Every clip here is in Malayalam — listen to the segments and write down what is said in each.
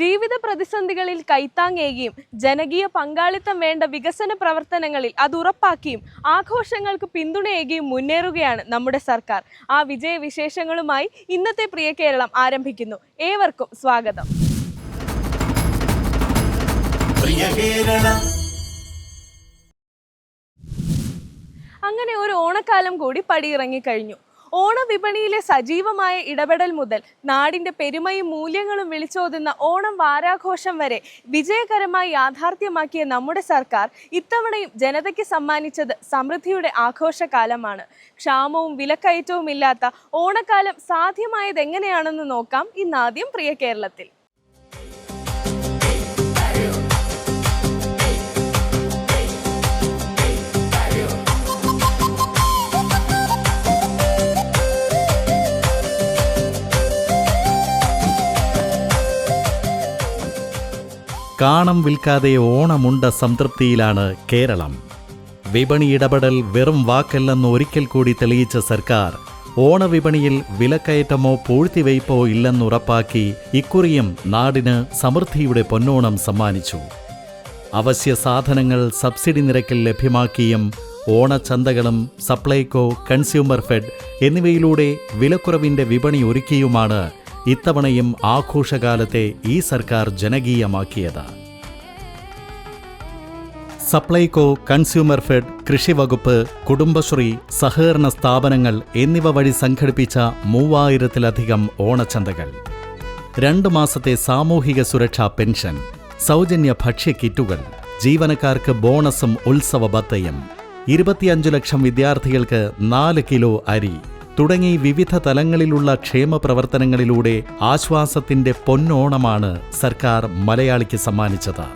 ജീവിത പ്രതിസന്ധികളിൽ കൈത്താങ്ങേകിയും ജനകീയ പങ്കാളിത്തം വേണ്ട വികസന പ്രവർത്തനങ്ങളിൽ അത് ഉറപ്പാക്കിയും ആഘോഷങ്ങൾക്ക് പിന്തുണയേകിയും മുന്നേറുകയാണ് നമ്മുടെ സർക്കാർ. ആ വിജയവിശേഷങ്ങളുമായി ഇന്നത്തെ പ്രിയ കേരളം ആരംഭിക്കുന്നു. ഏവർക്കും സ്വാഗതം. പ്രിയ കേരളം. അങ്ങനെ ഒരു ഓണക്കാലം കൂടി പടിയിറങ്ങിക്കഴിഞ്ഞു. ഓണവിപണിയിലെ സജീവമായ ഇടപെടൽ മുതൽ നാടിന്റെ പെരുമയും മൂല്യങ്ങളും വിളിച്ചോതുന്ന ഓണം വാരാഘോഷം വരെ വിജയകരമായി യാഥാർത്ഥ്യമാക്കിയ നമ്മുടെ സർക്കാർ ഇത്തവണയും ജനതയ്ക്ക് സമ്മാനിച്ചത് സമൃദ്ധിയുടെ ആഘോഷകാലമാണ്. ക്ഷാമവും വിലക്കയറ്റവും ഇല്ലാത്ത ഓണക്കാലം സാധ്യമായത് എങ്ങനെയാണെന്ന് നോക്കാം ഇന്നാദ്യം പ്രിയ കേരളത്തിൽ. കാണം വിൽക്കാതെ ഓണമുണ്ട സംതൃപ്തിയിലാണ് കേരളം. വിപണി ഇടപെടൽ വെറും വാക്കല്ലെന്ന് ഒരിക്കൽ കൂടി തെളിയിച്ച സർക്കാർ ഓണവിപണിയിൽ വിലക്കയറ്റമോ പൂഴ്ത്തിവയ്പോ ഇല്ലെന്നുറപ്പാക്കി ഇക്കുറിയും നാടിന് സമൃദ്ധിയുടെ പൊന്നോണം സമ്മാനിച്ചു. അവശ്യ സാധനങ്ങൾ സബ്സിഡി നിരക്കിൽ ലഭ്യമാക്കിയും ഓണച്ചന്തകളും സപ്ലൈകോ കൺസ്യൂമർ ഫെഡ് എന്നിവയിലൂടെ വിലക്കുറവിന്റെ വിപണി ഒരുക്കിയുമാണ് ഇത്തവണയും ആഘോഷകാലത്തെ ഈ സർക്കാർ ജനകീയമാക്കിയത്. സപ്ലൈകോ കൺസ്യൂമർ ഫെഡ് കൃഷിവകുപ്പ് കുടുംബശ്രീ സഹകരണ സ്ഥാപനങ്ങൾ എന്നിവ വഴി സംഘടിപ്പിച്ച മൂവായിരത്തിലധികം ഓണച്ചന്തകൾ. രണ്ടു മാസത്തെ സാമൂഹിക സുരക്ഷാ പെൻഷൻ സൗജന്യ ഭക്ഷ്യ കിറ്റുകൾ ജീവനക്കാർക്ക് ബോണസും ഉത്സവ ബത്തയും ഇരുപത്തിയഞ്ചു ലക്ഷം വിദ്യാർത്ഥികൾക്ക് നാല് കിലോ അരി തുടങ്ങി വിവിധ തലങ്ങളിലുള്ള ക്ഷേമ പ്രവർത്തനങ്ങളിലൂടെ ആശ്വാസത്തിന്റെ പൊന്നോണമാണ് സർക്കാർ മലയാളിക്ക് സമ്മാനിച്ചത്.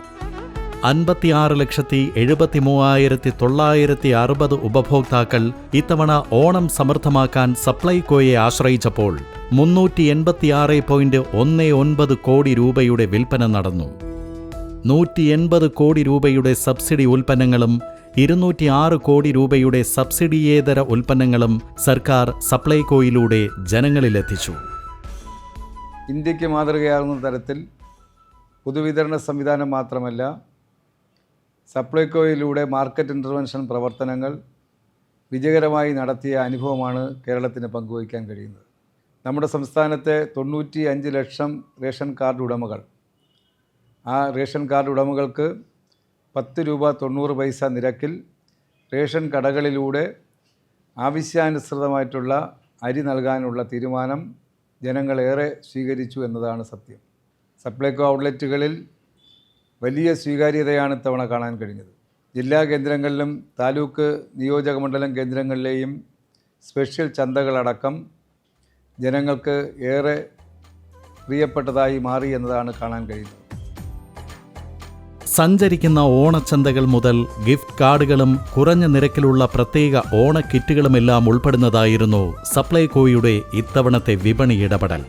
അൻപത്തിയാറ് ലക്ഷത്തി എഴുപത്തി മൂവായിരത്തി തൊള്ളായിരത്തി അറുപത് ഉപഭോക്താക്കൾ ഇത്തവണ ഓണം സമൃദ്ധമാക്കാൻ സപ്ലൈകോയെ ആശ്രയിച്ചപ്പോൾ മുന്നൂറ്റി എൺപത്തിയാറ് പോയിന്റ് ഒന്ന് ഒൻപത് കോടി രൂപയുടെ വിൽപ്പന നടന്നു. നൂറ്റി എൺപത് കോടി രൂപയുടെ സബ്സിഡി ഉൽപ്പന്നങ്ങളും ഇരുന്നൂറ്റി ആറ് കോടി രൂപയുടെ സബ്സിഡിയേതര ഉൽപ്പന്നങ്ങളും സർക്കാർ സപ്ലൈകോയിലൂടെ ജനങ്ങളിലെത്തിച്ചു. ഇന്ത്യയ്ക്ക് മാതൃകയാകുന്ന തരത്തിൽ പൊതുവിതരണ സംവിധാനം മാത്രമല്ല സപ്ലൈകോയിലൂടെ മാർക്കറ്റ് ഇന്റർവെൻഷൻ പ്രവർത്തനങ്ങൾ വിജയകരമായി നടത്തിയ അനുഭവമാണ് കേരളത്തിന് പങ്കുവയ്ക്കാൻ കഴിയുന്നത്. നമ്മുടെ സംസ്ഥാനത്തെ തൊണ്ണൂറ്റി അഞ്ച് ലക്ഷം റേഷൻ കാർഡ് ഉടമകൾ. ആ റേഷൻ കാർഡ് ഉടമകൾക്ക് പത്ത് രൂപ തൊണ്ണൂറ് പൈസ നിരക്കിൽ റേഷൻ കടകളിലൂടെ ആവശ്യാനുസൃതമായിട്ടുള്ള അരി നൽകാനുള്ള തീരുമാനം ജനങ്ങളേറെ സ്വീകരിച്ചു എന്നതാണ് സത്യം. സപ്ലൈകോ ഔട്ട്ലെറ്റുകളിൽ വലിയ സ്വീകാര്യതയാണ് ഇത്തവണ കാണാൻ കഴിഞ്ഞത്. ജില്ലാ കേന്ദ്രങ്ങളിലും താലൂക്ക് നിയോജകമണ്ഡലം കേന്ദ്രങ്ങളിലെയും സ്പെഷ്യൽ ചന്തകളടക്കം ജനങ്ങൾക്ക് ഏറെ പ്രിയപ്പെട്ടതായി മാറി എന്നതാണ് കാണാൻ കഴിയുന്നത്. സഞ്ചരിക്കുന്ന ഓണച്ചന്തകൾ മുതൽ ഗിഫ്റ്റ് കാർഡുകളും കുറഞ്ഞ നിരക്കിലുള്ള പ്രത്യേക ഓണക്കിറ്റുകളുമെല്ലാം ഉൾപ്പെടുന്നതായിരുന്നു സപ്ലൈകോയുടെ ഇത്തവണത്തെ വിപണി ഇടപെടൽ.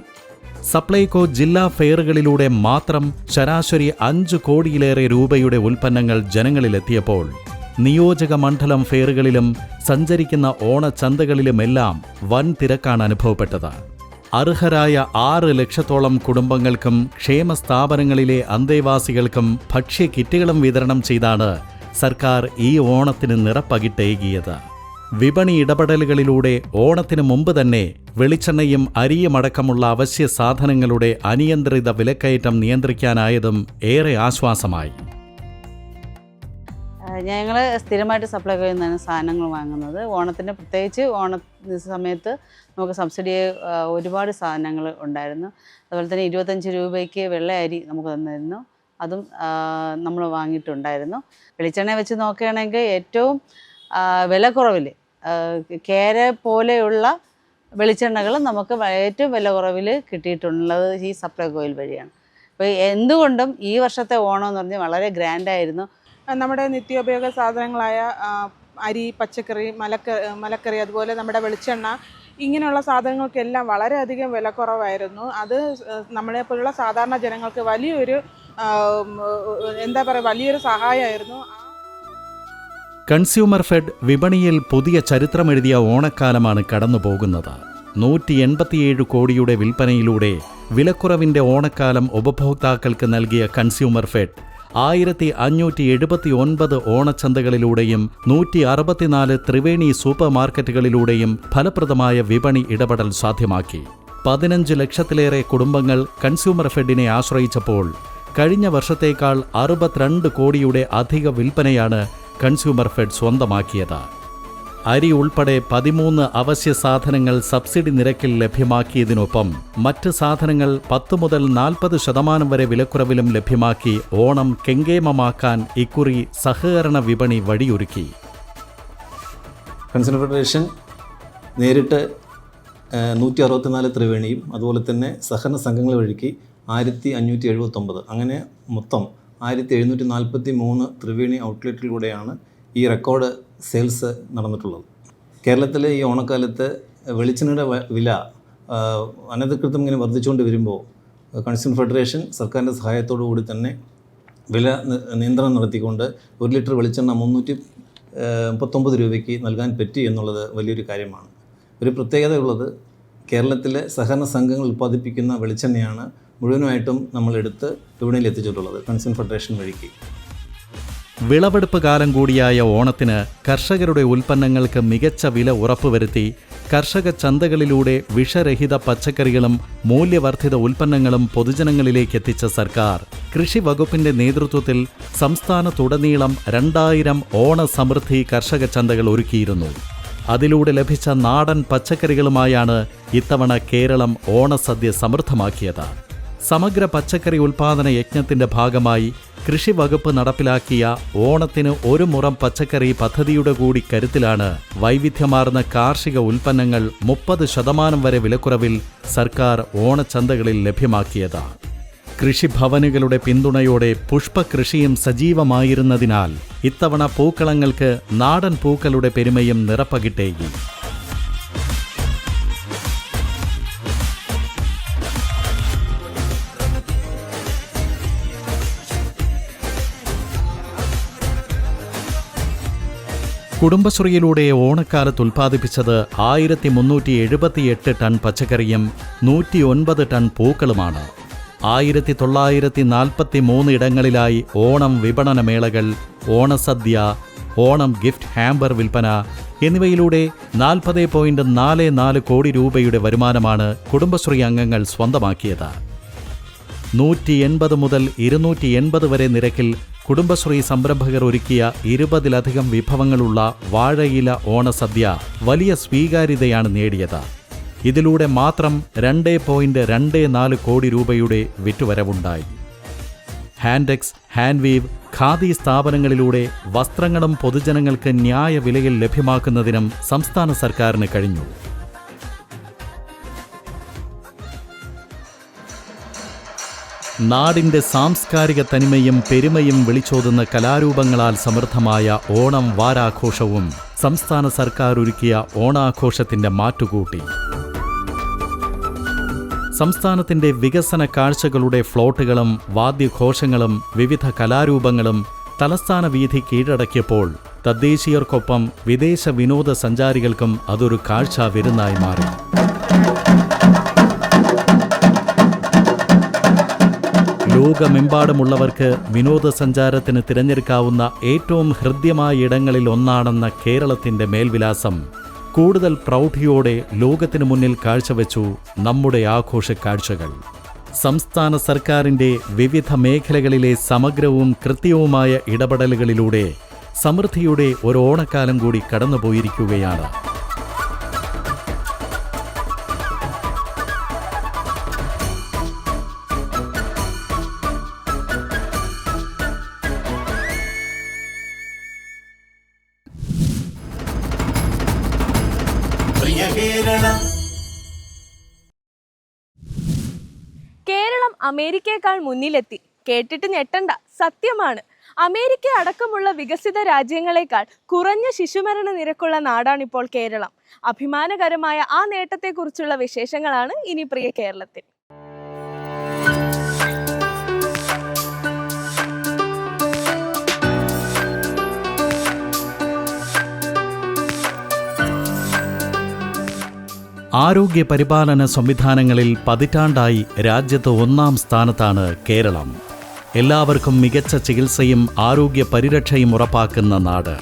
സപ്ലൈകോ ജില്ലാ ഫെയറുകളിലൂടെ മാത്രം ശരാശരി അഞ്ചു കോടിയിലേറെ രൂപയുടെ ഉൽപ്പന്നങ്ങൾ ജനങ്ങളിലെത്തിയപ്പോൾ നിയോജക മണ്ഡലം ഫെയറുകളിലും സഞ്ചരിക്കുന്ന ഓണച്ചന്തകളിലുമെല്ലാം വൻ തിരക്കാണ് അനുഭവപ്പെട്ടത്. അർഹരായ ആറ് ലക്ഷത്തോളം കുടുംബങ്ങൾക്കും ക്ഷേമ സ്ഥാപനങ്ങളിലെ അന്തേവാസികൾക്കും ഭക്ഷ്യ കിറ്റുകളും വിതരണം ചെയ്താണ് സർക്കാർ ഈ ഓണത്തിന് നിറപ്പകിട്ടേകിയത്. വിപണി ഇടപെടലുകളിലൂടെ ഓണത്തിന് മുമ്പ് തന്നെ വെളിച്ചെണ്ണയും അരിയുമടക്കമുള്ള അവശ്യ സാധനങ്ങളുടെ അനിയന്ത്രിത വിലക്കയറ്റം നിയന്ത്രിക്കാനായതും ഏറെ ആശ്വാസമായി. ഞങ്ങൾ സ്ഥിരമായിട്ട് സപ്ലൈ ചെയ്യുന്നതാണ് സാധനങ്ങൾ വാങ്ങുന്നത്. ഓണത്തിന് പ്രത്യേകിച്ച് ഓണ സമയത്ത് നമുക്ക് സബ്സിഡി ഒരുപാട് സാധനങ്ങൾ ഉണ്ടായിരുന്നു. അതുപോലെ തന്നെ ഇരുപത്തഞ്ച് രൂപയ്ക്ക് വെള്ള അരി നമുക്ക് തന്നിരുന്നു. അതും നമ്മൾ വാങ്ങിയിട്ടുണ്ടായിരുന്നു. വെളിച്ചെണ്ണ വെച്ച് നോക്കുകയാണെങ്കിൽ ഏറ്റവും വില കുറവിൽ കേര പോലെയുള്ള വെളിച്ചെണ്ണകൾ നമുക്ക് ഏറ്റവും വില കുറവിൽ കിട്ടിയിട്ടുള്ളത് ഈ സപ്ലൈ കോയിൽ വഴിയാണ്. അപ്പോൾ എന്തുകൊണ്ടും ഈ വർഷത്തെ ഓണം എന്ന് പറഞ്ഞാൽ വളരെ ഗ്രാൻഡായിരുന്നു നമ്മുടെ നിത്യോപയോഗ സാധനങ്ങളായ അരി പച്ചക്കറി മലക്ക മലക്കറി അതുപോലെ നമ്മുടെ വെളിച്ചെണ്ണ ഇങ്ങനെയുള്ള സാധനങ്ങൾക്കെല്ലാം വളരെയധികം വിലക്കുറവായിരുന്നു. അത് നമ്മളെ പോലുള്ള സാധാരണ ജനങ്ങൾക്ക് വലിയൊരു എന്താ പറയുക വലിയൊരു സഹായമായിരുന്നു. കൺസ്യൂമർ ഫെഡ് വിപണിയിൽ പുതിയ ചരിത്രമെഴുതിയ ഓണക്കാലമാണ് കടന്നു പോകുന്നത് നൂറ്റി എൺപത്തിയേഴ് കോടിയുടെ വിൽപ്പനയിലൂടെ വിലക്കുറവിന്റെ ഓണക്കാലം ഉപഭോക്താക്കൾക്ക് നൽകിയ കൺസ്യൂമർ ഫെഡ് ആയിരത്തി അഞ്ഞൂറ്റി എഴുപത്തി ഒൻപത് ഓണച്ചന്തകളിലൂടെയും നൂറ്റി അറുപത്തിനാല് ത്രിവേണി സൂപ്പർ മാർക്കറ്റുകളിലൂടെയും ഫലപ്രദമായ വിപണി ഇടപെടൽ സാധ്യമാക്കി. പതിനഞ്ച് ലക്ഷത്തിലേറെ കുടുംബങ്ങൾ കൺസ്യൂമർ ഫെഡിനെ ആശ്രയിച്ചപ്പോൾ കഴിഞ്ഞ വർഷത്തേക്കാൾ അറുപത്തിരണ്ട് കോടിയുടെ അധിക വിൽപ്പനയാണ് കൺസ്യൂമർ ഫെഡ് സ്വന്തമാക്കിയത്. അരി ഉൾപ്പെടെ പതിമൂന്ന് അവശ്യ സാധനങ്ങൾ സബ്സിഡി നിരക്കിൽ ലഭ്യമാക്കിയതിനൊപ്പം മറ്റ് സാധനങ്ങൾ പത്ത് മുതൽ നാൽപ്പത് ശതമാനം വരെ വിലക്കുറവിലും ലഭ്യമാക്കി ഓണം കെങ്കേമമാക്കാൻ ഇക്കുറി സഹകരണ വിപണി വഴിയൊരുക്കി. കൺസ്യൂമർ ഫെഡറേഷൻ നേരിട്ട് നൂറ്റി അറുപത്തിനാല് ത്രിവേണിയും അതുപോലെ തന്നെ സഹകരണ സംഘങ്ങൾ വഴിക്ക് ആയിരത്തി അഞ്ഞൂറ്റി എഴുപത്തൊമ്പത് അങ്ങനെ മൊത്തം ആയിരത്തി എഴുന്നൂറ്റി നാൽപ്പത്തി മൂന്ന് ത്രിവേണി ഔട്ട്ലെറ്റിലൂടെയാണ് ഈ റെക്കോർഡ് സെയിൽസ് നടന്നിട്ടുള്ളത്. കേരളത്തിലെ ഈ ഓണക്കാലത്ത് വെളിച്ചെണ്ണയുടെ വില അനധികൃതം ഇങ്ങനെ വർദ്ധിച്ചുകൊണ്ട് വരുമ്പോൾ കൺസ്യൂമർ ഫെഡറേഷൻ സർക്കാരിന്റെ സഹായത്തോടു കൂടി തന്നെ വില നിയന്ത്രണം നടത്തിക്കൊണ്ട് ഒരു ലിറ്റർ വെളിച്ചെണ്ണ മുന്നൂറ്റി മുപ്പത്തൊമ്പത് രൂപയ്ക്ക് നൽകാൻ പറ്റി എന്നുള്ളത് വലിയൊരു കാര്യമാണ്. ഒരു പ്രത്യേകതയുള്ളത് കേരളത്തിലെ സഹകരണ സംഘങ്ങൾ ഉൽപ്പാദിപ്പിക്കുന്ന വെളിച്ചെണ്ണയാണ് മുഴുവനായിട്ടും നമ്മളെടുത്ത് വിപണിയിൽ എത്തിച്ചിട്ടുള്ളത് കൺസ്യൂമർ ഫെഡറേഷൻ വഴിക്ക്. വിളവെടുപ്പ് കാലം കൂടിയായ ഓണത്തിന് കർഷകരുടെ ഉൽപ്പന്നങ്ങൾക്ക് മികച്ച വില ഉറപ്പുവരുത്തി കർഷക ചന്തകളിലൂടെ വിഷരഹിത പച്ചക്കറികളും മൂല്യവർദ്ധിത ഉൽപ്പന്നങ്ങളും പൊതുജനങ്ങളിലേക്ക് എത്തിച്ച സർക്കാർ. കൃഷി വകുപ്പിന്റെ നേതൃത്വത്തിൽ സംസ്ഥാനത്തുടനീളം രണ്ടായിരം ഓണ സമൃദ്ധി കർഷക ചന്തകൾ ഒരുക്കിയിരുന്നു. അതിലൂടെ ലഭിച്ച നാടൻ പച്ചക്കറികളുമായാണ് ഇത്തവണ കേരളം ഓണസദ്യ സമൃദ്ധമാക്കിയത്. സമഗ്ര പച്ചക്കറി ഉൽപാദന യജ്ഞത്തിന്റെ ഭാഗമായി കൃഷി വകുപ്പ് നടപ്പിലാക്കിയ ഓണത്തിന് ഒരു മുറം പച്ചക്കറി പദ്ധതിയുടെ കൂടി കരുത്തിലാണ് വൈവിധ്യമാർന്ന കാർഷിക ഉൽപ്പന്നങ്ങൾ മുപ്പത് ശതമാനം വരെ വിലക്കുറവിൽ സർക്കാർ ഓണച്ചന്തകളിൽ ലഭ്യമാക്കിയത്. കൃഷിഭവനുകളുടെ പിന്തുണയോടെ പുഷ്പകൃഷിയും സജീവമായിരുന്നതിനാൽ ഇത്തവണ പൂക്കളങ്ങൾക്ക് നാടൻ പൂക്കളുടെ പെരുമയും നിറപ്പകിട്ടേകി. കുടുംബശ്രീയിലൂടെ ഓണക്കാലത്ത് ഉൽപ്പാദിപ്പിച്ചത് ആയിരത്തി മുന്നൂറ്റി എഴുപത്തിയെട്ട് ടൺ പച്ചക്കറിയും നൂറ്റി ഒൻപത് ടൺ പൂക്കളുമാണ്. ആയിരത്തി തൊള്ളായിരത്തി നാൽപ്പത്തി മൂന്ന് ഇടങ്ങളിലായി ഓണം വിപണനമേളകൾ ഓണസദ്യ ഓണം ഗിഫ്റ്റ് ഹാമ്പർ വിൽപ്പന എന്നിവയിലൂടെ നാൽപ്പത് പോയിന്റ് നാല് നാല് കോടി രൂപയുടെ വരുമാനമാണ് കുടുംബശ്രീ അംഗങ്ങൾ സ്വന്തമാക്കിയത്. നൂറ്റി എൺപത് മുതൽ ഇരുന്നൂറ്റി എൺപത് വരെ നിരക്കിൽ കുടുംബശ്രീ സംരംഭകർ ഒരുക്കിയ ഇരുപതിലധികം വിഭവങ്ങളുള്ള വാഴയില ഓണസദ്യ വലിയ സ്വീകാര്യതയാണ് നേടിയത്. ഇതിലൂടെ മാത്രം രണ്ട് പോയിന്റ് രണ്ട് നാല് കോടി രൂപയുടെ വിറ്റുവരവുണ്ടായി. ഹാൻഡെക്സ് ഹാൻഡ്വീവ് ഖാദി സ്ഥാപനങ്ങളിലൂടെ വസ്ത്രങ്ങളും പൊതുജനങ്ങൾക്ക് ന്യായ വിലയിൽ ലഭ്യമാക്കുന്നതിനും സംസ്ഥാന സർക്കാരിന് കഴിഞ്ഞു. നാടിന്റെ സാംസ്കാരിക തനിമയും പെരുമയും വിളിച്ചോതുന്ന കലാരൂപങ്ങളാൽ സമൃദ്ധമായ ഓണം വാരാഘോഷവും സംസ്ഥാന സർക്കാർ ഒരുക്കിയ ഓണാഘോഷത്തിന്റെ മാറ്റുകൂട്ടി. സംസ്ഥാനത്തിന്റെ വികസന കാഴ്ചകളുടെ ഫ്ലോട്ടുകളും വാദ്യഘോഷങ്ങളും വിവിധ കലാരൂപങ്ങളും തലസ്ഥാന വീഥി കീഴടക്കിയപ്പോൾ തദ്ദേശീയർക്കൊപ്പം വിദേശ വിനോദസഞ്ചാരികൾക്കും അതൊരു കാഴ്ച വിരുന്നായി മാറി. ലോകമെമ്പാടുമുള്ളവർക്ക് വിനോദസഞ്ചാരത്തിന് തിരഞ്ഞെടുക്കാവുന്ന ഏറ്റവും ഹൃദ്യമായ ഇടങ്ങളിൽ ഒന്നാണെന്ന കേരളത്തിന്റെ മേൽവിലാസം. കൂടുതൽ പ്രൗഢിയോടെ ലോകത്തിനു മുന്നിൽ കാഴ്ചവെച്ചു നമ്മുടെ ആഘോഷ കാഴ്ചകൾ സംസ്ഥാന സർക്കാരിന്റെ വിവിധ മേഖലകളിലെ സമഗ്രവും കൃത്യവുമായ ഇടപെടലുകളിലൂടെ സമൃദ്ധിയുടെ ഒരു ഓണക്കാലം കൂടി കടന്നുപോയിരിക്കുകയാണ്. അമേരിക്കയെക്കാൾ മുന്നിലെത്തി. കേട്ടിട്ട് ഞെട്ടണ്ട. സത്യമാണ്. അമേരിക്ക അടക്കമുള്ള വികസിത രാജ്യങ്ങളെക്കാൾ കുറഞ്ഞ ശിശുമരണ നിരക്കുള്ള നാടാണിപ്പോൾ കേരളം. അഭിമാനകരമായ ആ നേട്ടത്തെക്കുറിച്ചുള്ള വിശേഷങ്ങളാണ് ഇനി പ്രിയ കേരളത്തിൽ. ആരോഗ്യ പരിപാലന സംവിധാനങ്ങളിൽ പതിറ്റാണ്ടായി രാജ്യത്ത് ഒന്നാം സ്ഥാനത്താണ് കേരളം. എല്ലാവർക്കും മികച്ച ചികിത്സയും ആരോഗ്യ പരിരക്ഷയും ഉറപ്പാക്കുന്ന നാട്.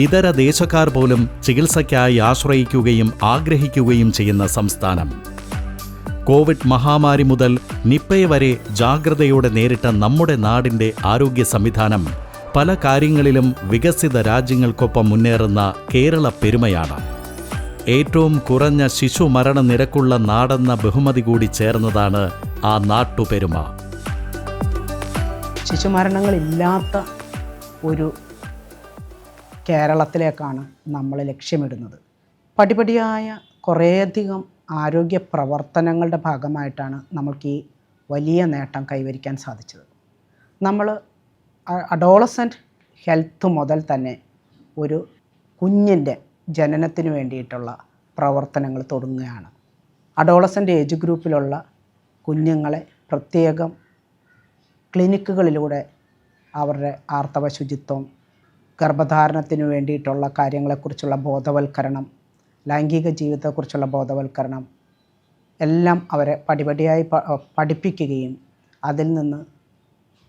ഇതര ദേശക്കാർ പോലും ചികിത്സയ്ക്കായി ആശ്രയിക്കുകയും ആഗ്രഹിക്കുകയും ചെയ്യുന്ന സംസ്ഥാനം. കോവിഡ് മഹാമാരി മുതൽ നിപ്പയെ വരെ ജാഗ്രതയോടെ നേരിട്ട നമ്മുടെ നാടിന്റെ ആരോഗ്യ സംവിധാനം പല കാര്യങ്ങളിലും വികസിത രാജ്യങ്ങൾക്കൊപ്പം മുന്നേറുന്ന കേരള പെരുമയാണ്. ഏറ്റവും കുറഞ്ഞ ശിശു മരണ നിരക്കുള്ള നാടെന്ന ബഹുമതി കൂടി ചേർന്നതാണ് ആ നാട്ടുപെരുമ. ശിശുമരണങ്ങളില്ലാത്ത ഒരു കേരളത്തിലേക്കാണ് നമ്മൾ ലക്ഷ്യമിടുന്നത്. പടിപടിയായ കുറേയധികം ആരോഗ്യ പ്രവർത്തനങ്ങളുടെ ഭാഗമായിട്ടാണ് നമുക്ക് ഈ വലിയ നേട്ടം കൈവരിക്കാൻ സാധിച്ചത്. നമ്മൾ അഡോളസന്റ് ഹെൽത്ത് മുതൽ തന്നെ ഒരു കുഞ്ഞിന്റെ ജനനത്തിന് വേണ്ടിയിട്ടുള്ള പ്രവർത്തനങ്ങൾ തുടങ്ങുകയാണ്. അഡോളസന്റ് ഏജ് ഗ്രൂപ്പിലുള്ള കുഞ്ഞുങ്ങളെ പ്രത്യേകം ക്ലിനിക്കുകളിലൂടെ അവരുടെ ആർത്തവ ശുചിത്വം ഗർഭധാരണത്തിന് വേണ്ടിയിട്ടുള്ള കാര്യങ്ങളെക്കുറിച്ചുള്ള ബോധവൽക്കരണം ലൈംഗിക ജീവിതത്തെക്കുറിച്ചുള്ള ബോധവൽക്കരണം എല്ലാം അവരെ പടിപടിയായി പഠിപ്പിക്കുകയും അതിൽ നിന്ന്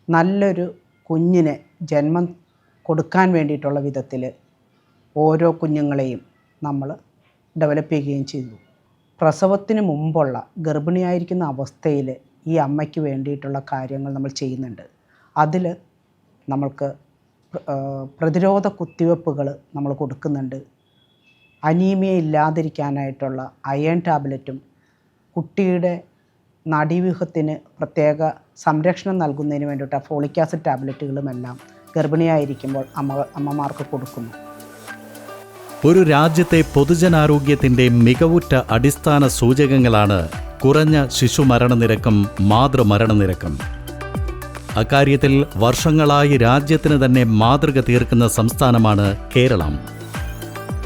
നല്ലൊരു കുഞ്ഞിനെ ജന്മം കൊടുക്കാൻ വേണ്ടിയിട്ടുള്ള വിധത്തിൽ ഓരോ കുഞ്ഞുങ്ങളെയും നമ്മൾ ഡെവലപ്പ് ചെയ്യുകയും ചെയ്തു. പ്രസവത്തിന് മുമ്പുള്ള ഗർഭിണിയായിരിക്കുന്ന അവസ്ഥയിൽ ഈ അമ്മയ്ക്ക് വേണ്ടിയിട്ടുള്ള കാര്യങ്ങൾ നമ്മൾ ചെയ്യുന്നുണ്ട്. അതിൽ നമ്മൾക്ക് പ്രതിരോധ കുത്തിവെപ്പുകൾ നമ്മൾ കൊടുക്കുന്നുണ്ട്. അനീമിയ ഇല്ലാതിരിക്കാനായിട്ടുള്ള അയൺ ടാബ്ലറ്റും കുട്ടിയുടെ നടീവ്യൂഹത്തിന് പ്രത്യേക സംരക്ഷണം നൽകുന്നതിന് വേണ്ടിയിട്ട് ഫോളിക് ആസിഡ് ടാബ്ലറ്റുകളുമെല്ലാം ഗർഭിണിയായിരിക്കുമ്പോൾ അമ്മ അമ്മമാർക്ക് കൊടുക്കുന്നു. ഒരു രാജ്യത്തെ പൊതുജനാരോഗ്യത്തിന്റെ മികവുറ്റ അടിസ്ഥാന സൂചകങ്ങളാണ് കുറഞ്ഞ ശിശുമരണനിരക്കും മാതൃമരണനിരക്കും. അക്കാര്യത്തിൽ വർഷങ്ങളായി രാജ്യത്തിന് തന്നെ മാതൃക തീർക്കുന്ന സംസ്ഥാനമാണ് കേരളം.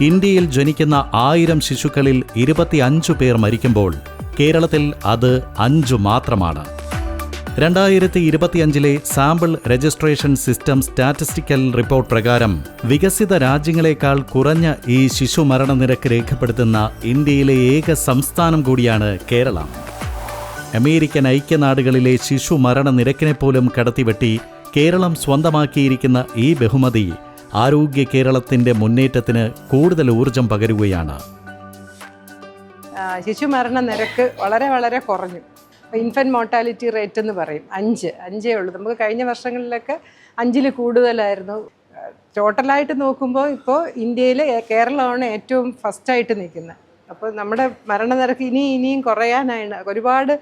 ഇന്ത്യയിൽ ജനിക്കുന്ന ആയിരം ശിശുക്കളിൽ ഇരുപത്തിയഞ്ചു പേർ മരിക്കുമ്പോൾ കേരളത്തിൽ അത് അഞ്ചു മാത്രമാണ്. രണ്ടായിരത്തി ഇരുപത്തിയഞ്ചിലെ sample registration system statistical report പ്രകാരം വികസിത രാജ്യങ്ങളെക്കാൾ കുറഞ്ഞ ഈ ശിശു മരണനിരക്ക് രേഖപ്പെടുത്തുന്ന ഇന്ത്യയിലെ ഏക സംസ്ഥാനം കൂടിയാണ് കേരളം. അമേരിക്കൻ ഐക്യനാടുകളിലെ ശിശു മരണനിരക്കിനെ പോലും കടത്തിവെട്ടി കേരളം സ്വന്തമാക്കിയിരിക്കുന്ന ഈ ബഹുമതി ആരോഗ്യ കേരളത്തിന്റെ മുന്നേറ്റത്തിന് കൂടുതൽ ഊർജം പകരുകയാണ്. ശിശു ശിശുമരണ നിരക്ക് വളരെ വളരെ കുറഞ്ഞു. ഇൻഫന്റ് മോർട്ടാലിറ്റി റേറ്റ് എന്ന് പറയും. അഞ്ച്. അഞ്ചേ ഉള്ളൂ. നമുക്ക് കഴിഞ്ഞ വർഷങ്ങളിലൊക്കെ അഞ്ചിൽ കൂടുതലായിരുന്നു. ടോട്ടലായിട്ട് നോക്കുമ്പോൾ ഇപ്പോൾ ഇന്ത്യയിൽ കേരളമാണ് ഏറ്റവും ഫസ്റ്റായിട്ട് നിൽക്കുന്നത്. അപ്പോൾ നമ്മുടെ മരണനിരക്ക് ഇനി ഇനിയും കുറയാനാണ്. ഒരുപാട്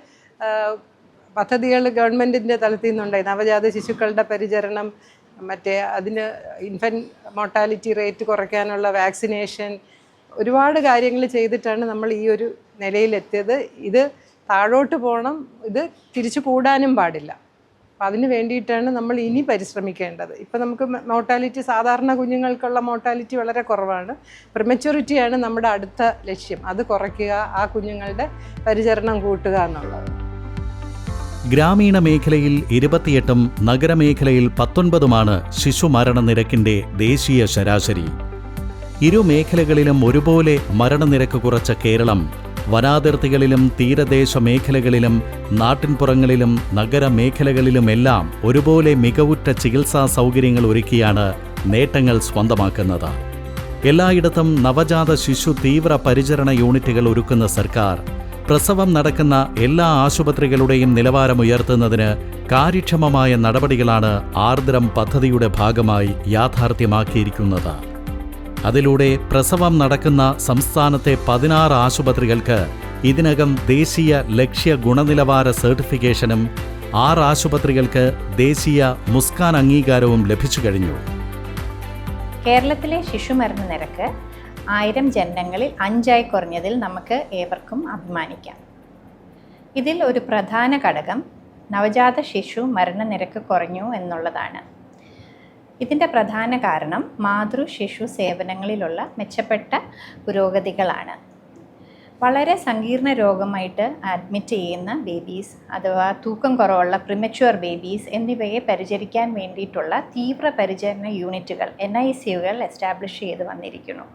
പദ്ധതികൾ ഗവൺമെന്റിന്റെ തലത്തിൽ നിന്നുണ്ടായി. നവജാത ശിശുക്കളുടെ പരിചരണം മറ്റേ അതിന് ഇൻഫന്റ് മോർട്ടാലിറ്റി റേറ്റ് കുറയ്ക്കാനുള്ള വാക്സിനേഷൻ ഒരുപാട് കാര്യങ്ങൾ ചെയ്തിട്ടാണ് നമ്മൾ ഈ ഒരു നിലയിലെത്തിയത്. ഇത് താഴോട്ട് പോകണം. ഇത് തിരിച്ചു കൂടാനും പാടില്ല. അപ്പം അതിന് വേണ്ടിയിട്ടാണ് നമ്മൾ ഇനി പരിശ്രമിക്കേണ്ടത്. ഇപ്പം നമുക്ക് മോർട്ടാലിറ്റി സാധാരണ കുഞ്ഞുങ്ങൾക്കുള്ള മോർട്ടാലിറ്റി വളരെ കുറവാണ്. പ്രിമച്യൂരിറ്റിയാണ് നമ്മുടെ അടുത്ത ലക്ഷ്യം. അത് കുറയ്ക്കുക ആ കുഞ്ഞുങ്ങളുടെ പരിചരണം കൂട്ടുക എന്നുള്ളത്. ഗ്രാമീണ മേഖലയിൽ ഇരുപത്തിയെട്ടും നഗരമേഖലയിൽ പത്തൊൻപതുമാണ് ശിശുമരണനിരക്കിന്റെ ദേശീയ ശരാശരി. ഇരു മേഖലകളിലും ഒരുപോലെ മരണനിരക്ക് കുറച്ച കേരളം വനാതിർത്തികളിലും തീരദേശ മേഖലകളിലും നാട്ടിൻപുറങ്ങളിലും നഗരമേഖലകളിലുമെല്ലാം ഒരുപോലെ മികവുറ്റ ചികിത്സാ സൗകര്യങ്ങൾ ഒരുക്കിയാണ് നേട്ടങ്ങൾ സ്വന്തമാക്കുന്നത്. എല്ലായിടത്തും നവജാത ശിശു തീവ്ര പരിചരണ യൂണിറ്റുകൾ ഒരുക്കുന്ന സർക്കാർ പ്രസവം നടക്കുന്ന എല്ലാ ആശുപത്രികളുടെയും നിലവാരമുയർത്തുന്നതിന് കാര്യക്ഷമമായ നടപടികളാണ് ആർദ്രം പദ്ധതിയുടെ ഭാഗമായി യാഥാർത്ഥ്യമാക്കിയിരിക്കുന്നത്. അതിലൂടെ പ്രസവം നടക്കുന്ന സംസ്ഥാനത്തെ പതിനാറ് ആശുപത്രികൾക്ക് ഇതിനകം ദേശീയ ലക്ഷ്യ ഗുണനിലവാര സർട്ടിഫിക്കേഷനും ആറ് ആശുപത്രികൾക്ക് ദേശീയ മുസ്കാൻ അംഗീകാരവും ലഭിച്ചു കഴിഞ്ഞു. കേരളത്തിലെ ശിശുമരണ നിരക്ക് ആയിരം ജനനങ്ങളിൽ അഞ്ചായി കുറഞ്ഞതിൽ നമുക്ക് ഏവർക്കും അഭിമാനിക്കാം. ഇതിൽ ഒരു പ്രധാന ഘടകം നവജാത ശിശു മരണനിരക്ക് കുറഞ്ഞു എന്നുള്ളതാണ്. ഇതിന്റെ പ്രധാന കാരണം മാതൃ ശിശു സേവനങ്ങളിലുള്ള മെച്ചപ്പെട്ട പുരോഗതികളാണ്. വളരെ സങ്കീർണ രോഗമായിട്ട് അഡ്മിറ്റ് ചെയ്യുന്ന ബേബീസ് അഥവാ തൂക്കം കുറവുള്ള പ്രിമച്വർ ബേബീസ് എന്നിവയെ പരിചരിക്കാൻ വേണ്ടിയിട്ടുള്ള തീവ്ര പരിചരണ യൂണിറ്റുകൾ എൻ ഐ സിയുകൾ എസ്റ്റാബ്ലിഷ് ചെയ്ത് വന്നിരിക്കുന്നു.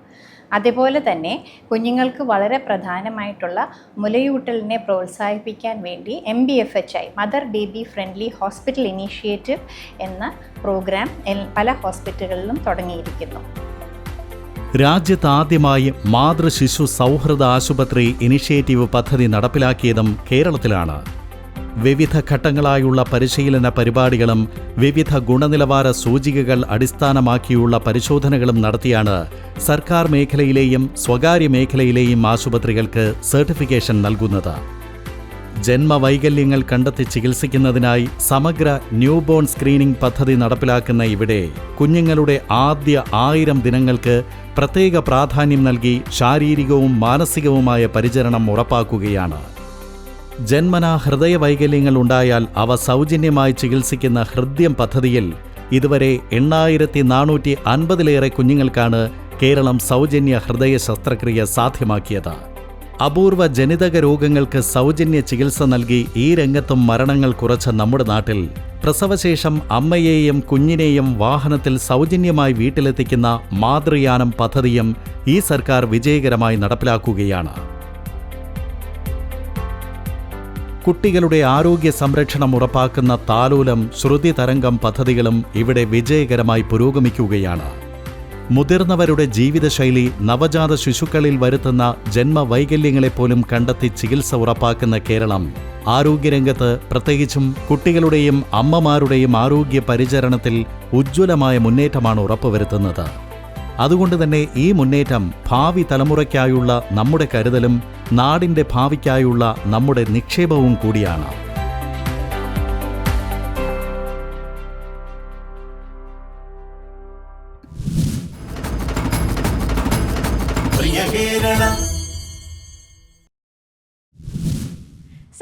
അതുപോലെ തന്നെ കുഞ്ഞുങ്ങൾക്ക് വളരെ പ്രധാനമായിട്ടുള്ള മുലയൂട്ടലിനെ പ്രോത്സാഹിപ്പിക്കാൻ വേണ്ടി M B F H I mother baby friendly hospital initiative എന്ന പ്രോഗ്രാം പല ഹോസ്പിറ്റലുകളിലും തുടങ്ങിയിരിക്കുന്നു. രാജ്യത്ത് ആദ്യമായി മാതൃശിശു സൗഹൃദ ആശുപത്രി ഇനിഷ്യേറ്റീവ് പദ്ധതി നടപ്പിലാക്കിയതും കേരളത്തിലാണ്. വിവിധ ഘട്ടങ്ങളായുള്ള പരിശീലന പരിപാടികളും വിവിധ ഗുണനിലവാര സൂചികകൾ അടിസ്ഥാനമാക്കിയുള്ള പരിശോധനകളും നടത്തിയാണ് സർക്കാർ മേഖലയിലെയും സ്വകാര്യ മേഖലയിലെയും ആശുപത്രികൾക്ക് സർട്ടിഫിക്കേഷൻ നൽകുന്നത്. ജന്മവൈകല്യങ്ങൾ കണ്ടെത്തി ചികിത്സിക്കുന്നതിനായി സമഗ്ര ന്യൂബോൺ സ്ക്രീനിംഗ് പദ്ധതി നടപ്പിലാക്കുന്ന ഇവിടെ കുഞ്ഞുങ്ങളുടെ ആദ്യ ആയിരം ദിനങ്ങൾക്ക് പ്രത്യേക പ്രാധാന്യം നൽകി ശാരീരികവും മാനസികവുമായ പരിചരണം ഉറപ്പാക്കുകയാണ്. ജന്മനാ ഹൃദയവൈകല്യങ്ങൾ ഉണ്ടായാൽ അവ സൗജന്യമായി ചികിത്സിക്കുന്ന ഹൃദ്യം പദ്ധതിയിൽ ഇതുവരെ എണ്ണായിരത്തി നാനൂറ്റി അൻപതിലേറെ കുഞ്ഞുങ്ങൾക്കാണ് കേരളം സൗജന്യ ഹൃദയ ശസ്ത്രക്രിയ സാധ്യമാക്കിയത്. അപൂർവ ജനിതക രോഗങ്ങൾക്ക് സൗജന്യ ചികിത്സ നൽകി ഈ രംഗത്തും മരണങ്ങൾ കുറച്ച നമ്മുടെ നാട്ടിൽ പ്രസവശേഷം അമ്മയെയും കുഞ്ഞിനെയും വാഹനത്തിൽ സൗജന്യമായി വീട്ടിലെത്തിക്കുന്ന മാതൃയാനം പദ്ധതിയും ഈ സർക്കാർ വിജയകരമായി നടപ്പിലാക്കുകയാണ്. കുട്ടികളുടെ ആരോഗ്യ സംരക്ഷണം ഉറപ്പാക്കുന്ന താലോലം ശ്രുതി തരംഗം പദ്ധതികളും ഇവിടെ വിജയകരമായി പുരോഗമിക്കുകയാണ്. മുതിർന്നവരുടെ ജീവിതശൈലി നവജാത ശിശുക്കളിൽ വരുത്തുന്ന ജന്മവൈകല്യങ്ങളെപ്പോലും കണ്ടെത്തി ചികിത്സ ഉറപ്പാക്കുന്ന കേരളം. ആരോഗ്യരംഗത്ത് പ്രത്യേകിച്ചും കുട്ടികളുടെയും അമ്മമാരുടെയും ആരോഗ്യ പരിചരണത്തിൽ ഉജ്ജ്വലമായ മുന്നേറ്റമാണ് ഉറപ്പുവരുത്തുന്നത്. അതുകൊണ്ട് തന്നെ ഈ മുന്നേറ്റം ഭാവി തലമുറയ്ക്കായുള്ള നമ്മുടെ കരുതലും നാടിന്റെ ഭാവിക്കായുള്ള നമ്മുടെ നിക്ഷേപവും കൂടിയാണ്. കേരള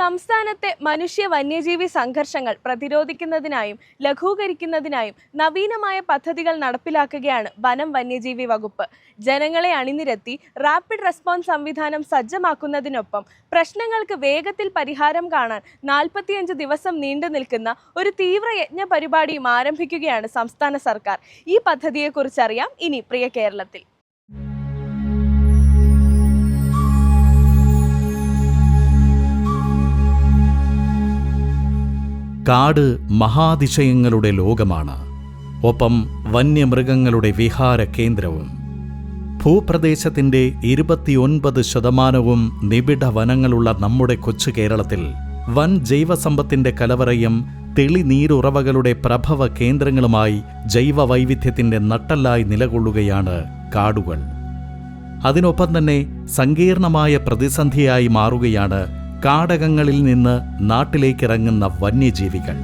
സംസ്ഥാനത്തെ മനുഷ്യ വന്യജീവി സംഘർഷങ്ങൾ പ്രതിരോധിക്കുന്നതിനായും ലഘൂകരിക്കുന്നതിനായും നവീനമായ പദ്ധതികൾ നടപ്പിലാക്കുകയാണ് വനം വന്യജീവി വകുപ്പ്. ജനങ്ങളെ അണിനിരത്തി റാപ്പിഡ് റെസ്പോൺസ് സംവിധാനം സജ്ജമാക്കുന്നതിനൊപ്പം പ്രശ്നങ്ങൾക്ക് വേഗത്തിൽ പരിഹാരം കാണാൻ നാൽപ്പത്തിയഞ്ച് ദിവസം നീണ്ടു നിൽക്കുന്ന ഒരു തീവ്ര യജ്ഞ പരിപാടിയും ആരംഭിക്കുകയാണ് സംസ്ഥാന സർക്കാർ. ഈ പദ്ധതിയെക്കുറിച്ചറിയാം ഇനി പ്രിയ കേരളത്തിൽ. കാട് മഹാതിശയങ്ങളുടെ ലോകമാണ്. ഒപ്പം വന്യമൃഗങ്ങളുടെ വിഹാര കേന്ദ്രവും ഭൂപ്രദേശത്തിന്റെ ഇരുപത്തിയൊൻപത് ശതമാനവും നിബിഡ വനങ്ങളുള്ള നമ്മുടെ കൊച്ചു കേരളത്തിൽ വൻ ജൈവസമ്പത്തിന്റെ കലവറയും തെളിനീരുറവകളുടെ പ്രഭവ കേന്ദ്രങ്ങളുമായി ജൈവ വൈവിധ്യത്തിന്റെ നട്ടല്ലായി നിലകൊള്ളുകയാണ് കാടുകൾ. അതിനൊപ്പം തന്നെ സങ്കീർണമായ പ്രതിസന്ധിയായി മാറുകയാണ് കാടകങ്ങളിൽ നിന്ന് നാട്ടിലേക്കിറങ്ങുന്ന വന്യജീവികൾ.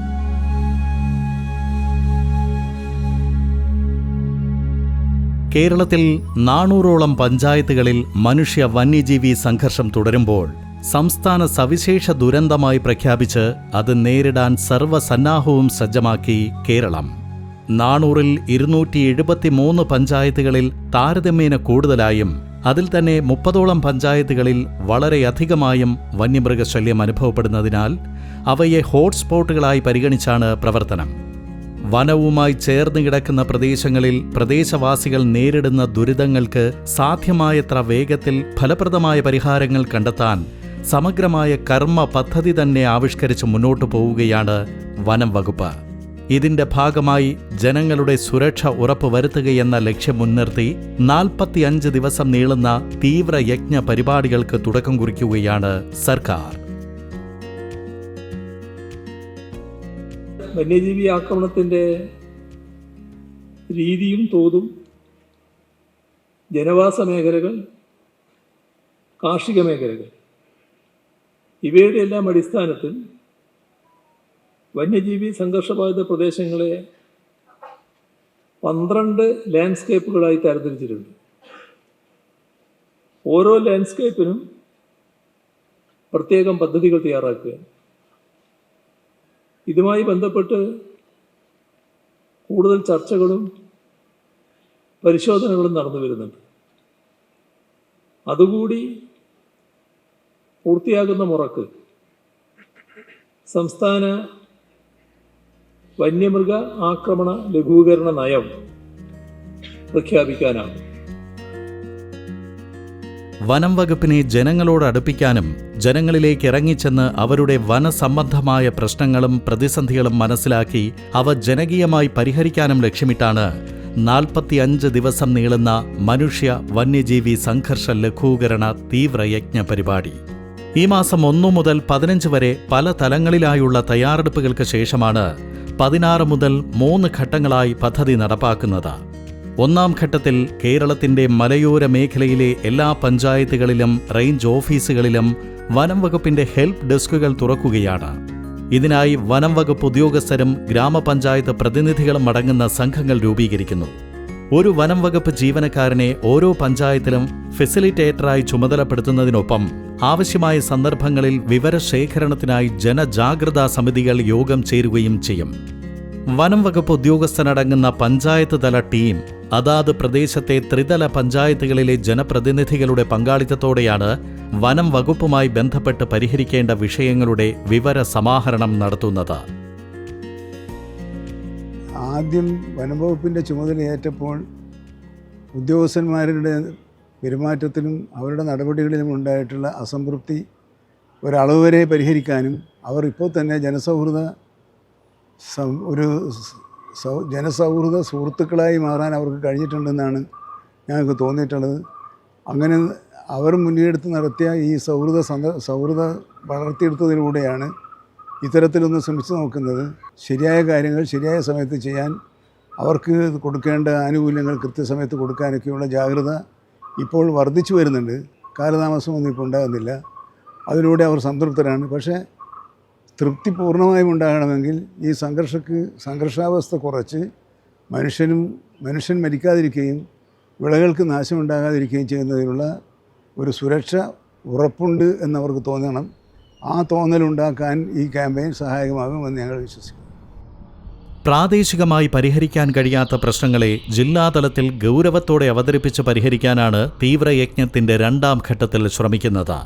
കേരളത്തിൽ നാനൂറോളം പഞ്ചായത്തുകളിൽ മനുഷ്യ വന്യജീവി സംഘർഷം തുടരുമ്പോൾ സംസ്ഥാന സവിശേഷ ദുരന്തമായി പ്രഖ്യാപിച്ച് അത് നേരിടാൻ സർവസന്നാഹവും സജ്ജമാക്കി കേരളം. നാനൂറിൽ ഇരുന്നൂറ്റി എഴുപത്തിമൂന്ന് പഞ്ചായത്തുകളിൽ താരതമ്യേന കൂടുതലായും അതിൽ തന്നെ മുപ്പതോളം പഞ്ചായത്തുകളിൽ വളരെയധികമായും വന്യമൃഗശല്യം അനുഭവപ്പെടുന്നതിനാൽ അവയെ ഹോട്ട്സ്പോട്ടുകളായി പരിഗണിച്ചാണ് പ്രവർത്തനം. വനവുമായി ചേർന്ന് കിടക്കുന്ന പ്രദേശങ്ങളിൽ പ്രദേശവാസികൾ നേരിടുന്ന ദുരിതങ്ങൾക്ക് സാധ്യമായത്ര വേഗത്തിൽ ഫലപ്രദമായ പരിഹാരങ്ങൾ കണ്ടെത്താൻ സമഗ്രമായ കർമ്മ പദ്ധതി തന്നെ ആവിഷ്കരിച്ച് മുന്നോട്ടു പോവുകയാണ് വനം വകുപ്പ്. ഇതിന്റെ ഭാഗമായി ജനങ്ങളുടെ സുരക്ഷ ഉറപ്പുവരുത്തുകയെന്ന ലക്ഷ്യം മുൻനിർത്തി നാൽപ്പത്തിയഞ്ച് ദിവസം നീളുന്ന തീവ്ര യജ്ഞ പരിപാടികൾക്ക് തുടക്കം കുറിക്കുകയാണ് സർക്കാർ. വന്യജീവി ആക്രമണത്തിന്റെ രീതിയും തോതും ജനവാസ മേഖലകൾ കാർഷിക മേഖലകൾ ഇവയുടെ എല്ലാം അടിസ്ഥാനത്തിൽ വന്യജീവി സംഘർഷബാധിത പ്രദേശങ്ങളെ പന്ത്രണ്ട് ലാൻഡ്സ്കേപ്പുകളായി തരംതിരിച്ചിട്ടുണ്ട്. ഓരോ ലാൻഡ്സ്കേപ്പിനും പ്രത്യേകം പദ്ധതികൾ തയ്യാറാക്കുക ഇതുമായി ബന്ധപ്പെട്ട് കൂടുതൽ ചർച്ചകളും പരിശോധനകളും നടന്നു വരുന്നുണ്ട്. അതുകൂടി പൂർത്തിയാകുന്ന മുറക്ക് സംസ്ഥാന വന്യമൃഗ ആക്രമണ ലഘൂകരണ നയം പ്രഖ്യാപിക്കാനാണ്. വനം വകുപ്പിനെ ജനങ്ങളോട് അടുപ്പിക്കാനും ജനങ്ങളിലേക്ക് ഇറങ്ങിച്ചെന്ന് അവരുടെ വനസംബന്ധമായ പ്രശ്നങ്ങളും പ്രതിസന്ധികളും മനസ്സിലാക്കി അവ ജനകീയമായി പരിഹരിക്കാനും ലക്ഷ്യമിട്ടാണ് നാൽപ്പത്തിയഞ്ച് ദിവസം നീളുന്ന മനുഷ്യ വന്യജീവി സംഘർഷ ലഘൂകരണ തീവ്രയജ്ഞ പരിപാടി. ഈ മാസം ഒന്നു മുതൽ പതിനഞ്ച് വരെ പല തലങ്ങളിലായുള്ള തയ്യാറെടുപ്പുകൾക്ക് ശേഷമാണ് പതിനാറ് മുതൽ മൂന്ന് ഘട്ടങ്ങളായി പദ്ധതി നടപ്പാക്കുന്നത്. ഒന്നാം ഘട്ടത്തിൽ കേരളത്തിന്റെ മലയോര മേഖലയിലെ എല്ലാ പഞ്ചായത്തുകളിലും റേഞ്ച് ഓഫീസുകളിലും വനം വകുപ്പിന്റെ ഹെൽപ്പ് ഡെസ്കുകൾ തുറക്കുകയാണ്. ഇതിനായി വനം വകുപ്പ് ഉദ്യോഗസ്ഥരും ഗ്രാമപഞ്ചായത്ത് പ്രതിനിധികളും അടങ്ങുന്ന സംഘങ്ങൾ രൂപീകരിക്കുന്നു. ഒരു വനം വകുപ്പ് ജീവനക്കാരനെ ഓരോ പഞ്ചായത്തിലും ഫെസിലിറ്റേറ്ററായി ചുമതലപ്പെടുത്തുന്നതിനൊപ്പം ആവശ്യമായ സന്ദർഭങ്ങളിൽ വിവരശേഖരണത്തിനായി ജനജാഗ്രതാ സമിതികൾ യോഗം ചേരുകയും ചെയ്യും. വനം വകുപ്പ് ഉദ്യോഗസ്ഥനടങ്ങുന്ന പഞ്ചായത്ത് തല ടീം അതാത് പ്രദേശത്തെ ത്രിതല പഞ്ചായത്തുകളിലെ ജനപ്രതിനിധികളുടെ പങ്കാളിത്തത്തോടെയാണ് വനം വകുപ്പുമായി ബന്ധപ്പെട്ട് പരിഹരിക്കേണ്ട വിഷയങ്ങളുടെ വിവര സമാഹരണം നടത്തുന്നത്. ആദ്യം വനംവകുപ്പിന്റെ ചുമതലയേറ്റപ്പോൾ ഉദ്യോഗസ്ഥന്മാരുടെ പെരുമാറ്റത്തിലും അവരുടെ നടപടികളിലും ഉണ്ടായിട്ടുള്ള അസംതൃപ്തി ഒരളവ് വരെ പരിഹരിക്കാനും അവർ ഇപ്പോൾ തന്നെ ജനസൗഹൃദ ഒരു ജനസൗഹൃദ സുഹൃത്തുക്കളായി മാറാൻ അവർക്ക് കഴിഞ്ഞിട്ടുണ്ടെന്നാണ് ഞങ്ങൾക്ക് തോന്നിയിട്ടുള്ളത്. അങ്ങനെ അവർ മുന്നിലെടുത്ത് നടത്തിയ ഈ സൗഹൃദ സന്ദ സൗഹൃദ വളർത്തിയെടുത്തതിലൂടെയാണ് ഇത്തരത്തിലൊന്ന് ശ്രമിച്ചു നോക്കുന്നത് ശരിയായ കാര്യങ്ങൾ ശരിയായ സമയത്ത് ചെയ്യാൻ അവർക്ക് കൊടുക്കേണ്ട ആനുകൂല്യങ്ങൾ കൃത്യസമയത്ത് കൊടുക്കാനൊക്കെയുള്ള ജാഗ്രത ഇപ്പോൾ വർദ്ധിച്ചു വരുന്നുണ്ട്. കാലതാമസമൊന്നും ഇപ്പോൾ ഉണ്ടാകുന്നില്ല. അതിലൂടെ അവർ സംതൃപ്തരാണ്. പക്ഷേ തൃപ്തി പൂർണമായും ഉണ്ടാകണമെങ്കിൽ ഈ സംഘർഷക്ക് സംഘർഷാവസ്ഥ കുറച്ച് മനുഷ്യനും മനുഷ്യൻ മരിക്കാതിരിക്കുകയും വിളകൾക്ക് നാശമുണ്ടാകാതിരിക്കുകയും ചെയ്യുന്നതിനുള്ള ഒരു സുരക്ഷ ഉറപ്പുണ്ട് എന്നവർക്ക് തോന്നണം. ആ തോന്നലുണ്ടാക്കാൻ ഈ ക്യാമ്പയിൻ സഹായകമാകുമെന്ന് ഞങ്ങൾ വിശ്വസിക്കുന്നു. പ്രാദേശികമായി പരിഹരിക്കാൻ കഴിയാത്ത പ്രശ്നങ്ങളെ ജില്ലാതലത്തിൽ ഗൗരവത്തോടെ അവതരിപ്പിച്ച് പരിഹരിക്കാനാണ് തീവ്രയജ്ഞത്തിന്റെ രണ്ടാം ഘട്ടത്തിൽ ശ്രമിക്കുന്നത്.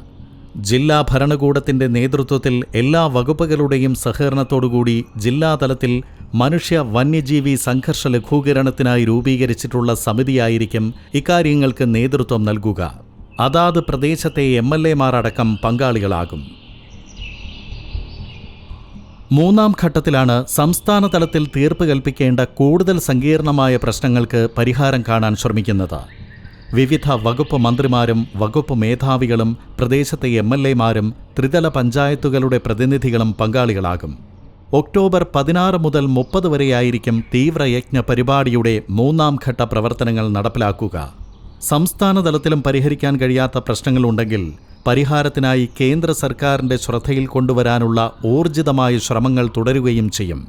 ജില്ലാ ഭരണകൂടത്തിന്റെ നേതൃത്വത്തിൽ എല്ലാ വകുപ്പുകളുടെയും സഹകരണത്തോടുകൂടി ജില്ലാതലത്തിൽ മനുഷ്യ വന്യജീവി സംഘർഷ ലഘൂകരണത്തിനായി രൂപീകരിച്ചിട്ടുള്ള സമിതിയായിരിക്കും ഇക്കാര്യങ്ങൾക്ക് നേതൃത്വം നൽകുക. അതാത് പ്രദേശത്തെ എം എൽ എമാർ അടക്കം പങ്കാളികളാകും. മൂന്നാം ഘട്ടത്തിലാണ് സംസ്ഥാന തലത്തിൽ തീർപ്പ് കൽപ്പിക്കേണ്ട കൂടുതൽ സങ്കീർണമായ പ്രശ്നങ്ങൾക്ക് പരിഹാരം കാണാൻ ശ്രമിക്കുന്നത്. വിവിധ വകുപ്പ് മന്ത്രിമാരും വകുപ്പ് മേധാവികളും പ്രദേശത്തെ എം എൽ എമാരും ത്രിതല പഞ്ചായത്തുകളുടെ പ്രതിനിധികളും പങ്കാളികളാകും. ഒക്ടോബർ പതിനാറ് മുതൽ മുപ്പത് വരെയായിരിക്കും തീവ്രയജ്ഞ പരിപാടിയുടെ മൂന്നാം ഘട്ട പ്രവർത്തനങ്ങൾ നടപ്പിലാക്കുക. സംസ്ഥാന തലത്തിലും പരിഹരിക്കാൻ കഴിയാത്ത പ്രശ്നങ്ങളുണ്ടെങ്കിൽ പരിഹാരത്തിനായി കേന്ദ്ര സർക്കാരിന്റെ ശ്രദ്ധയിൽ കൊണ്ടുവരാനുള്ള ഊർജിതമായ ശ്രമങ്ങൾ തുടരുകയും ചെയ്യും.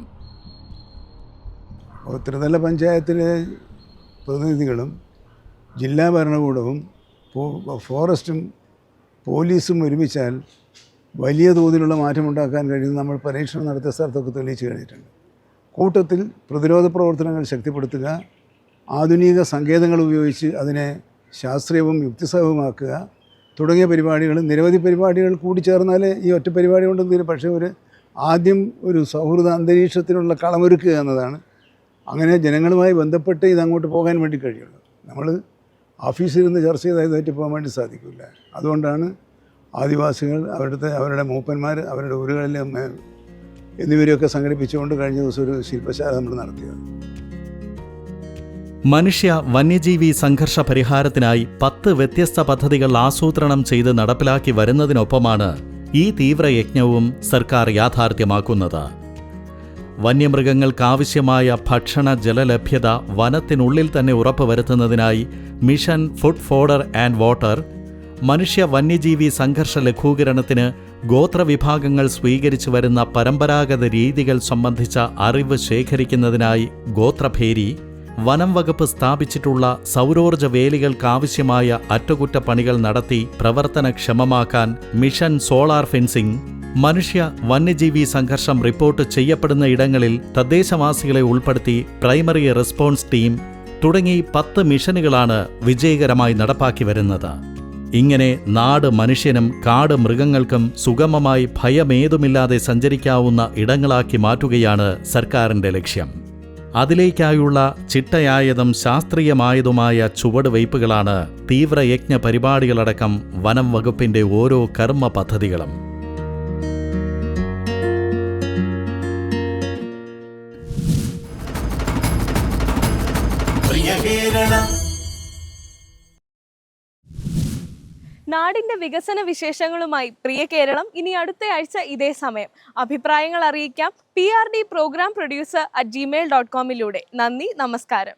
ഉത്തരതല ത്രിതല പഞ്ചായത്തിലെ പ്രതിനിധികളും ജില്ലാ ഭരണകൂടവും ഫോറസ്റ്റും പോലീസും ഒരുമിച്ചാൽ വലിയ തോതിലുള്ള മാറ്റമുണ്ടാക്കാൻ കഴിയുന്ന നമ്മൾ പരീക്ഷണം നടത്തിയ സ്ഥലത്തൊക്കെ തെളിയിച്ചു കഴിഞ്ഞിട്ടുണ്ട്. കൂട്ടത്തിൽ പ്രതിരോധ പ്രവർത്തനങ്ങൾ ശക്തിപ്പെടുത്തുക ആധുനിക സങ്കേതങ്ങൾ ഉപയോഗിച്ച് അതിനെ ശാസ്ത്രീയവും യുക്തിസഹവുമാക്കുക തുടങ്ങിയ പരിപാടികൾ നിരവധി പരിപാടികൾ കൂടി കൂടിച്ചേർന്നാൽ ഈ ഒറ്റ പരിപാടി കൊണ്ട് തീരും പക്ഷേ ഒരു ആദ്യം ഒരു സൗഹൃദ അന്തരീക്ഷത്തിനുള്ള കളമൊരുക്കുക എന്നതാണ്. അങ്ങനെ ജനങ്ങളുമായി ബന്ധപ്പെട്ട് ഇതങ്ങോട്ട് പോകാൻ വേണ്ടി കഴിയുള്ളൂ. നമ്മൾ ഓഫീസിൽ നിന്ന് ചർച്ച ചെയ്ത് ഇതായിട്ട് പോകാൻ വേണ്ടി സാധിക്കില്ല. അതുകൊണ്ടാണ് ആദിവാസികൾ അവരുടെ അവരുടെ മൂപ്പന്മാർ അവരുടെ ഊരുകളിലെ എന്നിവരെയൊക്കെ സംഘടിപ്പിച്ചുകൊണ്ട് കഴിഞ്ഞ ദിവസം ഒരു ശില്പശാല നമ്മൾ നടത്തിയത്. മനുഷ്യ വന്യജീവി സംഘർഷ പരിഹാരത്തിനായി പത്ത് വ്യത്യസ്ത പദ്ധതികൾ ആസൂത്രണം ചെയ്ത് നടപ്പിലാക്കി വരുന്നതിനൊപ്പമാണ് ഈ തീവ്രയജ്ഞവും സർക്കാർ യാഥാർത്ഥ്യമാക്കുന്നത്. വന്യമൃഗങ്ങൾക്കാവശ്യമായ ഭക്ഷണ ജലലഭ്യത വനത്തിനുള്ളിൽ തന്നെ ഉറപ്പുവരുത്തുന്നതിനായി mission food fodder and water മനുഷ്യ വന്യജീവി സംഘർഷ ലഘൂകരണത്തിന് ഗോത്രവിഭാഗങ്ങൾ സ്വീകരിച്ചു വരുന്ന പരമ്പരാഗത രീതികൾ സംബന്ധിച്ച അറിവ് ശേഖരിക്കുന്നതിനായി ഗോത്രഭേരി വനം വകുപ്പ് സ്ഥാപിച്ചിട്ടുള്ള സൗരോർജ വേലികൾക്കാവശ്യമായ അറ്റകുറ്റപ്പണികൾ നടത്തി പ്രവർത്തനക്ഷമമാക്കാൻ മിഷൻ സോളാർ ഫെൻസിംഗ് മനുഷ്യ വന്യജീവി സംഘർഷം റിപ്പോർട്ട് ചെയ്യപ്പെടുന്ന ഇടങ്ങളിൽ തദ്ദേശവാസികളെ ഉൾപ്പെടുത്തി പ്രൈമറി റെസ്പോൺസ് ടീം തുടങ്ങി പത്ത് മിഷനുകളാണ് വിജയകരമായി നടപ്പാക്കി വരുന്നത്. ഇങ്ങനെ നാട് മനുഷ്യനും കാട് മൃഗങ്ങൾക്കും സുഗമമായി ഭയമേതുമില്ലാതെ സഞ്ചരിക്കാവുന്ന ഇടങ്ങളാക്കി മാറ്റുകയാണ് സർക്കാരിന്റെ ലക്ഷ്യം. അതിലേക്കായുള്ള ചിട്ടയായതും ശാസ്ത്രീയമായതുമായ ചുവടുവയ്പ്പുകളാണ് തീവ്രയജ്ഞ പരിപാടികളടക്കം വനം വകുപ്പിന്റെ ഓരോ കർമ്മ പദ്ധതികളും. നാടിന്റെ വികസന വിശേഷങ്ങളുമായി പ്രിയ കേരളം ഇനി അടുത്ത ആഴ്ച ഇതേ സമയം. അഭിപ്രായങ്ങൾ അറിയിക്കാം. P R D programme producer at Gmail dot കോമിലൂടെ നന്ദി നമസ്കാരം.